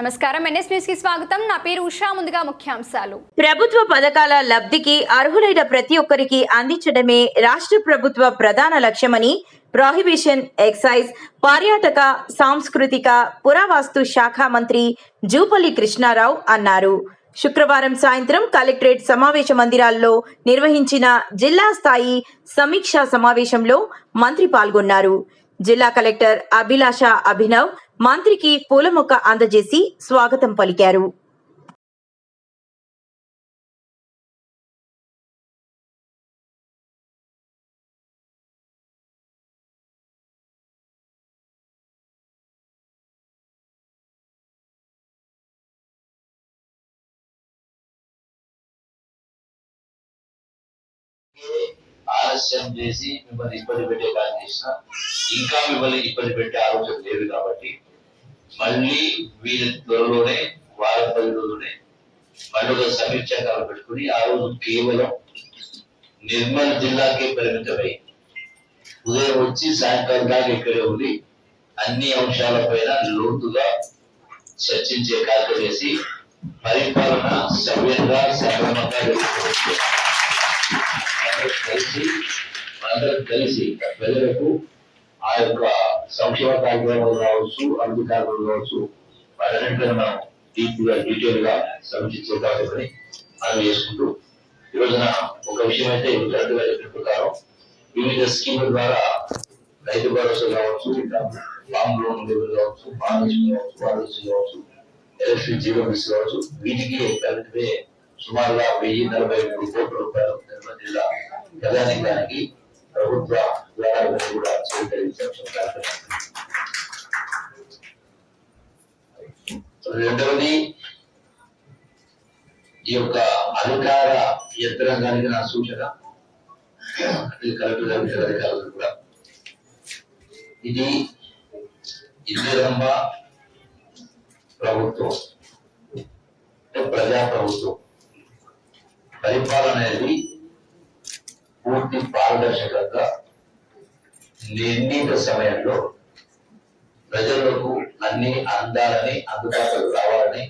నమస్కారం. ఎన్ఎస్ న్యూస్కి స్వాగతం. నా పేరు ఉషా. ముందుగా ముఖ్యాంశాలు. ప్రభుత్వ పథకాల లబ్ధికి అర్హులైన ప్రతి ఒక్కరికి అందించడమే రాష్ట్ర ప్రభుత్వ ప్రధాన లక్ష్యమని ప్రాహిబిషన్ ఎక్సైజ్ పర్యాటక సాంస్కృతిక పురావస్తు శాఖ మంత్రి జూపల్లి కృష్ణారావు అన్నారు. శుక్రవారం సాయంత్రం కలెక్టరేట్ సమావేశ మందిరాల్లో నిర్వహించిన జిల్లా స్థాయి సమీక్షా సమావేశంలో మంత్రి పాల్గొన్నారు. జిల్లా కలెక్టర్ అభిలాష అభినవ్ మంత్రికి పూల మొక్క అందజేసి స్వాగతం పలికారు. ఆలస్యం చేసి మిమ్మల్ని ఇబ్బంది పెట్టే కాదు చేసిన ఇంకా మిమ్మల్ని ఇబ్బంది పెట్టే ఆలోచన లేదు కాబట్టి మళ్ళీ వీరి త్వరలోనే వారం పది రోజులనే మళ్ళీ ఒక సమీక్ష పెట్టుకుని ఆ రోజు కేవలం నిర్మల్ జిల్లాకే పరిమితమై ఉదయం వచ్చి సాయంకాలం దాకా ఇక్కడే ఉంది అన్ని అంశాలపైన లోతుగా చర్చించే కార్యక్రమం చేసి పరిపాలన సవ్యంగా సక్రమంగా జరుగుతుంది. కలిసి అందరం కలిసి ప్రజలకు ఆ యొక్క సంక్షేమ కార్యక్రమాలు కావచ్చు అభివృద్ధి కార్యక్రమాలు కావచ్చు వాటన్నింటినీ మనం డీప్గా డీటెయిల్గా సమీక్షించే మనం చేసుకుంటూ ఈ రోజున ఒక విషయం అయితే కరెక్ట్ చెప్పిన ప్రకారం వివిధ స్కీముల ద్వారా రైతు భరోసా కావచ్చు ఫామ్ లోన్ కావచ్చు మహాలక్ష్మి కావచ్చు మహాలక్ష్మి కావచ్చు ఎలక్ట్రిక్ జీరో మిస్ కావచ్చు వీటికి కలిపితే సుమారుగా వెయ్యి నలభై మూడు కోట్ల రూపాయలు ప్రధానికానికి ప్రభుత్వ ద్వారా కూడా స్వీకరించాల్సిన కార్యక్రమం రెండవది ఈ యొక్క అధికార యంత్రాంగానికి నా సూచన. కలెక్టర్ గారి అధికారులు కూడా. ఇది ఇందిరమ్మ ప్రభుత్వం అంటే ప్రజా ప్రభుత్వం పరిపాలన అనేది పారదర్శకంగా నిర్ణీత సమయంలో ప్రజలకు అన్ని అందాలని అందుబాటులో రావాలని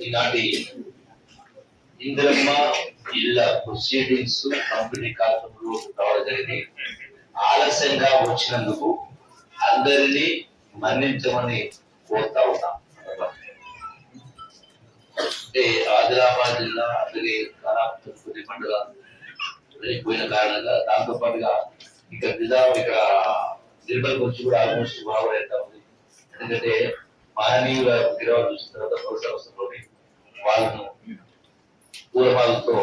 ఈనాటి ఇందిరమ్మ ఇళ్ళ ప్రొసీడింగ్స్ కంపెనీ కార్యక్రమంలో రావడం జరిగింది ఆలస్యంగా వచ్చినందుకు అందరినీ మన్నించమని కోరుతా అంటే ఆదిలాబాద్ జిల్లా అలాగే ఖరాబ్ పండుగ పోయిన కారణంగా దాంతో పాటుగా ఇక్కడ నిజాం ఇక్కడ నిర్మల్ గురించి కూడా ఆల్మోస్ట్ బాగుపడేస్తా ఉంది? ఎందుకంటే మానవీయుల గిరవాళ్ళు చూసిన తర్వాత పౌర వాళ్ళను పూలమాలతో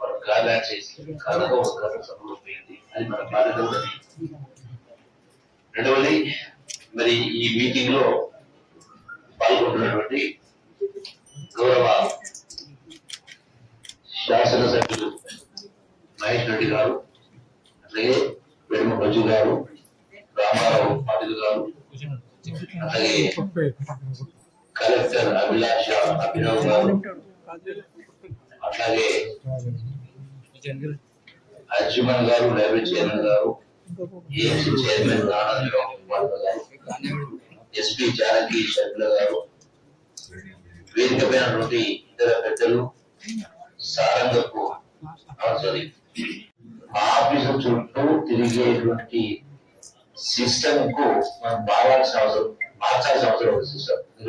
వాళ్ళు గార్లాండ్ చేసి కనుక ఒక కథ సభలో అది మన బాధ్యత కూడా రెండవది మరి ఈ మీటింగ్లో పాల్గొంటున్నటువంటి గౌరవ శాసనసభ్యులు మహేష్ రెడ్డి గారు అలాగే వెడుమ బజ్జు గారు రామారావు పాటిల్ గారు అలాగే కలెక్టర్ అభిలాష అభినవ్ గారు అట్లాగే అర్జుమన్ గారు లైబ్రరీ చైర్మన్ గారు ఏఎంసీ చైర్మన్ ఆనందరావు కుమార్ గారు ఎస్పీ జానకి షర్మిల గారు వేదిక పైనటువంటి ఇతర పెద్దలు సారంగపు సారీ ఆఫీసు చుట్టూ తిరిగేటువంటి సిస్టమ్కు మనం మారాల్సిన అవసరం మార్చాల్సిన అవసరం ఉంది సిస్టమ్.